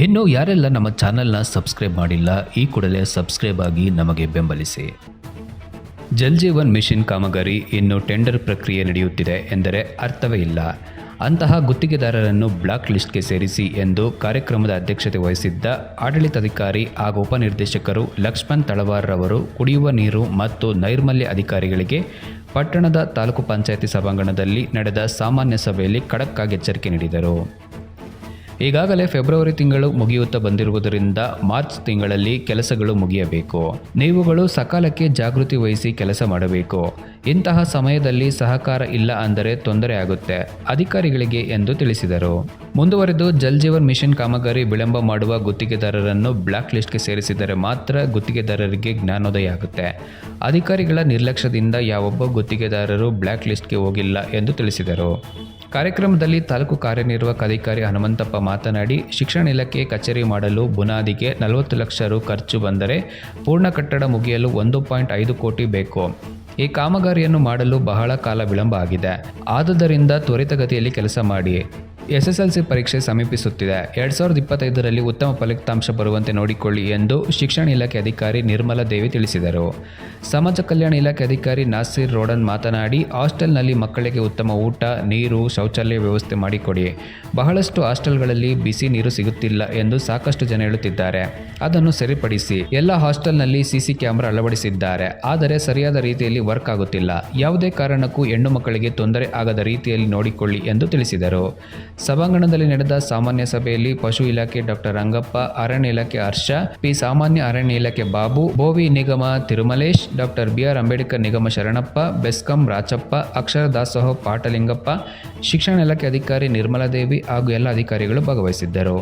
ಇನ್ನು ಯಾರೆಲ್ಲ ನಮ್ಮ ಚಾನೆಲ್ನ ಸಬ್ಸ್ಕ್ರೈಬ್ ಮಾಡಿಲ್ಲ, ಈ ಕೂಡಲೇ ಸಬ್ಸ್ಕ್ರೈಬ್ ಆಗಿ ನಮಗೆ ಬೆಂಬಲಿಸಿ. ಜಲ್ ಜೀವನ್ ಮಿಷನ್ ಕಾಮಗಾರಿ ಇನ್ನು ಟೆಂಡರ್ ಪ್ರಕ್ರಿಯೆ ನಡೆಯುತ್ತಿದೆ ಎಂದರೆ ಅರ್ಥವೇ ಇಲ್ಲ. ಅಂತಹ ಗುತ್ತಿಗೆದಾರರನ್ನು ಬ್ಲಾಕ್ ಲಿಸ್ಟ್ಗೆ ಸೇರಿಸಿ ಎಂದು ಕಾರ್ಯಕ್ರಮದ ಅಧ್ಯಕ್ಷತೆ ವಹಿಸಿದ್ದ ಆಡಳಿತಾಧಿಕಾರಿ ಹಾಗೂ ಉಪನಿರ್ದೇಶಕರು ಲಕ್ಷ್ಮಣ್ ತಳವಾರ್ರವರು ಕುಡಿಯುವ ನೀರು ಮತ್ತು ನೈರ್ಮಲ್ಯ ಅಧಿಕಾರಿಗಳಿಗೆ ಪಟ್ಟಣದ ತಾಲೂಕು ಪಂಚಾಯಿತಿ ಸಭಾಂಗಣದಲ್ಲಿ ನಡೆದ ಸಾಮಾನ್ಯ ಸಭೆಯಲ್ಲಿ ಖಡಕ್ಕಾಗಿ ಎಚ್ಚರಿಕೆ ನೀಡಿದರು. ಈಗಾಗಲೇ ಫೆಬ್ರವರಿ ತಿಂಗಳು ಮುಗಿಯುತ್ತಾ ಬಂದಿರುವುದರಿಂದ ಮಾರ್ಚ್ ತಿಂಗಳಲ್ಲಿ ಕೆಲಸಗಳು ಮುಗಿಯಬೇಕು. ನೀವುಗಳು ಸಕಾಲಕ್ಕೆ ಜಾಗೃತಿ ವಹಿಸಿ ಕೆಲಸ ಮಾಡಬೇಕು. ಇಂತಹ ಸಮಯದಲ್ಲಿ ಸಹಕಾರ ಇಲ್ಲ ಅಂದರೆ ತೊಂದರೆ ಆಗುತ್ತೆ, ಅಧಿಕಾರಿಗಳಿಗೆ ಎಂದು ತಿಳಿಸಿದರು. ಮುಂದುವರೆದು ಜಲ್ ಜೀವನ್ ಮಿಷನ್ ಕಾಮಗಾರಿ ವಿಳಂಬ ಮಾಡುವ ಗುತ್ತಿಗೆದಾರರನ್ನು ಬ್ಲಾಕ್ ಲಿಸ್ಟ್ಗೆ ಸೇರಿಸಿದರೆ ಮಾತ್ರ ಗುತ್ತಿಗೆದಾರರಿಗೆ ಜ್ಞಾನೋದಯ ಆಗುತ್ತೆ. ಅಧಿಕಾರಿಗಳ ನಿರ್ಲಕ್ಷ್ಯದಿಂದ ಯಾವೊಬ್ಬ ಗುತ್ತಿಗೆದಾರರು ಬ್ಲಾಕ್ ಲಿಸ್ಟ್ಗೆ ಹೋಗಿಲ್ಲ ಎಂದು ತಿಳಿಸಿದರು. ಕಾರ್ಯಕ್ರಮದಲ್ಲಿ ತಾಲೂಕು ಕಾರ್ಯನಿರ್ವಾಹಕ ಅಧಿಕಾರಿ ಹನುಮಂತಪ್ಪ ಮಾತನಾಡಿ, ಶಿಕ್ಷಣ ಇಲಾಖೆ ಕಚೇರಿ ಮಾಡಲು ಬುನಾದಿಗೆ ನಲವತ್ತು ಲಕ್ಷ ರು ಖರ್ಚು ಬಂದರೆ ಪೂರ್ಣ ಕಟ್ಟಡ ಮುಗಿಯಲು ಒಂದು ಪಾಯಿಂಟ್ ಐದು ಕೋಟಿ ಬೇಕು. ಈ ಕಾಮಗಾರಿಯನ್ನು ಮಾಡಲು ಬಹಳ ಕಾಲ ವಿಳಂಬ ಆಗಿದೆ. ಆದುದರಿಂದ ತ್ವರಿತಗತಿಯಲ್ಲಿ ಕೆಲಸ ಮಾಡಿ. ಎಸ್ಎಸ್ಎಲ್ಸಿ ಪರೀಕ್ಷೆ ಸಮೀಪಿಸುತ್ತಿದೆ. ಎರಡ್ ಸಾವಿರದ ಇಪ್ಪತ್ತೈದರಲ್ಲಿ ಉತ್ತಮ ಫಲಿತಾಂಶ ಬರುವಂತೆ ನೋಡಿಕೊಳ್ಳಿ ಎಂದು ಶಿಕ್ಷಣ ಇಲಾಖೆ ಅಧಿಕಾರಿ ನಿರ್ಮಲಾ ದೇವಿ ತಿಳಿಸಿದರು. ಸಮಾಜ ಕಲ್ಯಾಣ ಇಲಾಖೆ ಅಧಿಕಾರಿ ನಾಸಿರ್ ರೋಡನ್ ಮಾತನಾಡಿ, ಹಾಸ್ಟೆಲ್ನಲ್ಲಿ ಮಕ್ಕಳಿಗೆ ಉತ್ತಮ ಊಟ, ನೀರು, ಶೌಚಾಲಯ ವ್ಯವಸ್ಥೆ ಮಾಡಿಕೊಡಿ. ಬಹಳಷ್ಟು ಹಾಸ್ಟೆಲ್ಗಳಲ್ಲಿ ಬಿಸಿ ನೀರು ಸಿಗುತ್ತಿಲ್ಲ ಎಂದು ಸಾಕಷ್ಟು ಜನ ಹೇಳುತ್ತಿದ್ದಾರೆ. ಅದನ್ನು ಸರಿಪಡಿಸಿ, ಎಲ್ಲ ಹಾಸ್ಟೆಲ್ನಲ್ಲಿ ಸಿಸಿ ಕ್ಯಾಮೆರಾ ಅಳವಡಿಸಿದ್ದಾರೆ. ಆದರೆ ಸರಿಯಾದ ರೀತಿಯಲ್ಲಿ ವರ್ಕ್ ಆಗುತ್ತಿಲ್ಲ. ಯಾವುದೇ ಕಾರಣಕ್ಕೂ ಹೆಣ್ಣು ಮಕ್ಕಳಿಗೆ ತೊಂದರೆ ಆಗದ ರೀತಿಯಲ್ಲಿ ನೋಡಿಕೊಳ್ಳಿ ಎಂದು ತಿಳಿಸಿದರು. ಸಭಾಂಗಣದಲ್ಲಿ ನಡೆದ ಸಾಮಾನ್ಯ ಸಭೆಯಲ್ಲಿ ಪಶು ಇಲಾಖೆ ಡಾಕ್ಟರ್ ರಂಗಪ್ಪ ಅರಣ್ಯ ಇಲಾಖೆ ಹರ್ಷ ಪಿ ಸಾಮಾನ್ಯ ಅರಣ್ಯ ಇಲಾಖೆ ಬಾಬು ಬೋವಿ ನಿಗಮ ತಿರುಮಲೇಶ್ ಡಾಕ್ಟರ್ ಬಿಆರ್ ಅಂಬೇಡ್ಕರ್ ನಿಗಮ ಶರಣಪ್ಪ ಬೆಸ್ಕಂ ರಾಚಪ್ಪ ಅಕ್ಷರ ದಾಸೋಹ ಪಾಟಲಿಂಗಪ್ಪ ಶಿಕ್ಷಣ ಇಲಾಖೆ ಅಧಿಕಾರಿ ನಿರ್ಮಲಾದೇವಿ ಹಾಗೂ ಎಲ್ಲ ಅಧಿಕಾರಿಗಳು ಭಾಗವಹಿಸಿದ್ದರು.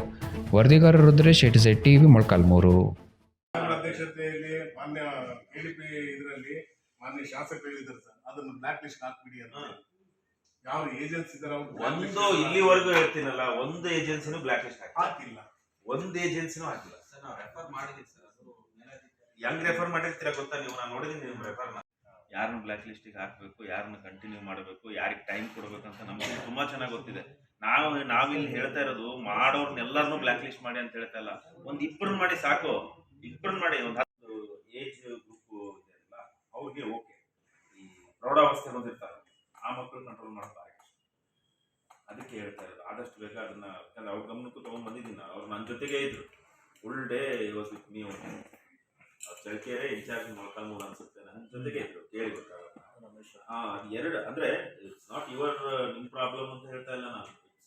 ವರದಿಗಾರ ರುದ್ರೇಶ್ ಶೆಟ್ಟಿ ಟಿವಿ ಮೊಳಕಾಲ್ಮೂರು. ಅಧ್ಯಕ್ಷತೆಯಲ್ಲಿ ಮಾನ್ಯ ಇದರಲ್ಲಿ ಮಾನ್ಯ ಶಾಸಕರು ಹೇಳಿದ್ರು ಸರ್. ಅದನ್ನು ಬ್ಲಾಕ್ ಲಿಸ್ಟ್ ಹಾಕ್ಬಿಡಿ ಅಂತ. ಯಾವ ಏಜೆನ್ಸಿ ಒಂದು ಇಲ್ಲಿವರೆಗೂ ಹೇಳ್ತೀನಲ್ಲ ಒಂದು ಏಜೆನ್ಸಿನೂ ಬ್ಲಾಕ್ ಲಿಸ್ಟ್ ಹಾಕಿಲ್ಲ. ಒಂದು ಏಜೆನ್ಸಿನೂ ಹಾಕಿಲ್ಲ. ಸರ್ ನಾವು ರೆಫರ್ ಸರ್ ಅದು ಹೆಂಗ್ ರೆಫರ್ ಮಾಡಿರ್ತೀರಾ ಗೊತ್ತಾ? ನೀವು ನಾನು ನೋಡಿದೀನಿ ನೀವು ರೆಫರ್ ಯಾರನ್ನ ಬ್ಲಾಕ್ ಲಿಸ್ಟಿಗೆ ಹಾಕಬೇಕು ಯಾರನ್ನ ಕಂಟಿನ್ಯೂ ಮಾಡಬೇಕು ಯಾರಿಗೆ ಟೈಮ್ ಕೊಡಬೇಕು ಅಂತ ನಮಗೆ ತುಂಬಾ ಚೆನ್ನಾಗಿ ಗೊತ್ತಿದೆ. ನಾವು ನಾವಿಲ್ಲಿ ಹೇಳ್ತಾ ಇರೋದು ಮಾಡೋರ್ನೆಲ್ಲರನ್ನೂ ಬ್ಲಾಕ್ ಲಿಸ್ಟ್ ಮಾಡಿ ಅಂತ ಹೇಳ್ತಾ ಇಲ್ಲ. ಒಂದ್ ಇಬ್ಬರನ್ನ ಮಾಡಿ ಸಾಕು. ಇಬ್ಬರನ್ನ ಮಾಡಿ ಒಂದು ಹತ್ತು ಏಜ್ ಗ್ರೂಪ್ ಇದೆಯಲ್ಲ ಅವ್ರಿಗೆ ಓಕೆ ಈ ಪ್ರೌಢಾವಸ್ಥೆ ಬಂದಿರ್ತಾರೆ ಆ ಮಕ್ಕಳು ಕಂಟ್ರೋಲ್ ಮಾಡ್ತಾರೆ ಅದಕ್ಕೆ ಹೇಳ್ತಾ ಇರೋದು. ಆದಷ್ಟು ಬೇಗ ಅದನ್ನ ಯಾಕಂದ್ರೆ ಅವ್ರ ಗಮನಕ್ಕೂ ತಗೊಂಡ್ ಬಂದಿದ್ದೀನಿ. ಅವ್ರು ನನ್ನ ಜೊತೆಗೆ ಇದ್ರು. ಫುಲ್ ಡೇ ಇವತ್ತು with me Challakere incharge Molakalmuru ಅನ್ಸುತ್ತೆ. ನನ್ನ ಜೊತೆಗೆ ಇದ್ರು. ಕೇಳಿ ಹಾ ಅದು ಎರಡು. ಅಂದ್ರೆ ಇಟ್ಸ್ ನಾಟ್ ಯುವರ್ ನಿಮ್ ಪ್ರಾಬ್ಲಮ್ ಅಂತ ಹೇಳ್ತಾ ಇಲ್ಲ ನಾನು. ಇಟ್ಸ್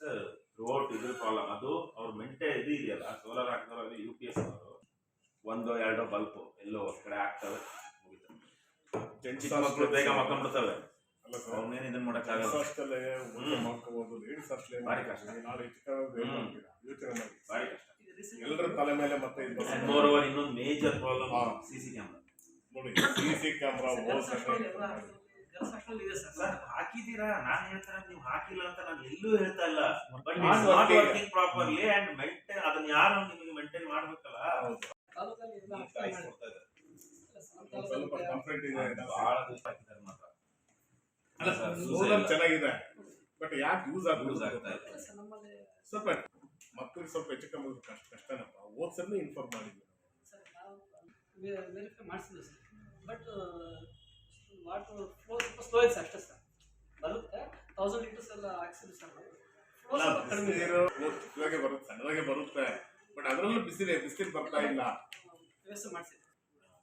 ಥ್ರೂಔಟ್ ಇದ್ರ ಪ್ರಾಬ್ಲಮ್ ಅದು ಅವ್ರ ಮೆಂಟೆ ಇದು ಇದೆಯಲ್ಲ ಸೋಲಾರ್ ಹಾಕ್ತಾರಲ್ಲಿ ಯು ಪಿ ಎಸ್ ಅವರು ಒಂದೋ ಎರಡೋ ಬಲ್ಪು ಎಲ್ಲೋ ಕಡೆ ಹಾಕ್ತವೆ. ಮುಗಿತು. ಮಕ್ಕಳು ಬೇಗ ಮಕ್ಕೊಂಡ್ಬಿಡ್ತವೆ ಅಲ್ಲ ಇದನ್ನ ಮಾಡೋಕ್ಕಾಗಲ್ಲ ಅಷ್ಟಲ್ಲೇ. ಮಾಡ್ಕೋಬಹುದು ಲೇಡೀಸ್ ಅಷ್ಟೇ ಭಾರಿ ಕಷ್ಟ. ನಾಳೆ. ಯೋಚನೆ ಮಾಡಿ. ಎಲ್ಲರ ತಲೆ ಮೇಲೆ ಮತ್ತೆ ಇದು ಮೋರ್ ಓವರ್ ಇನ್ನೊಂದು ಮೇಜರ್ ಪ್ರಾಬ್ಲಮ್ ಹಾ. ಸಿ ಸಿ ಕ್ಯಾಮ್ರಾ ನೋಡಿ ಸಿ ಸಿ ಕ್ಯಾಮ್ರಾ ಹಾಕಿದೀರಾ ನಾನು ಹೇಳ್ತಾರೆ ನೀವು ಹಾಕಿಲ್ಲ ಅಂತ ನಾನು ಎಲ್ಲೂ ಹೇಳ್ತಾ ಇಲ್ಲ. But not. Working properly and maintain ಅದನ್ನ ಯಾರು ನಿಮಗೆ ಮೇಂಟೈನ್ ಮಾಡ್ಬೇಕಲ್ಲ. ಸ್ವಲ್ಪ ಕಂಪ್ಲೇಂಟ್ ಇದೆ. ಬಹಳ ನೋಡೋದು ಚೆನ್ನಾಗಿದೆ. ಬಟ್ ಯಾಕೆ ಯೂಸ್ ಯೂಸ್ ಆಗ್ಬೋದು ಆಗ್ತಾ ಇಲ್ಲ. ಸರ್ ನಮ್ಮಲ್ಲಿ ಸ್ವಲ್ಪ ಮಕ್ಕಳಿಗೆ ಸ್ವಲ್ಪ ಹೆಚ್ಚು ಕಮ್ಮಿ ಕಷ್ಟ ಕಷ್ಟನಪ್ಪ. ಓದ್ಸರ್ನೇ ಇನ್ಫಾರ್ಮ್ ಮಾಡಿದ್ವಿ ಸರ್ ನಾವು ವೆರಿಫೈ ಮಾಡಿಸಿದ್ವಿ ಸರ್. ಬಟ್ ವಾಟರ್ ಫ್ಲೋ ಸ್ವಲ್ಪ ಸ್ಲೋ ಇದೆ ಸರ್ ಅಷ್ಟೇ ಸರ್. ಬರುತ್ತೆ. ತೌಸಂಡ್ ಲೀಟರ್ಸ್ ಎಲ್ಲ ಹಾಕ್ಸಿದ್ವಿ ಸರ್ ನಾವು. ಕಡಿಮೆ ಬಿಸಿನೀರು ಬರುತ್ತೆ ಸಣ್ಣದಾಗೆ ಬರುತ್ತೆ. ಬಟ್ ಅದರಲ್ಲೂ ಬಿಸಿಲೇ ಬಿಸಿಲು ಬರ್ತಾ ಇಲ್ಲ. ವ್ಯವಸ್ಥೆ ಮಾಡಿಸಿದ್ವಿ.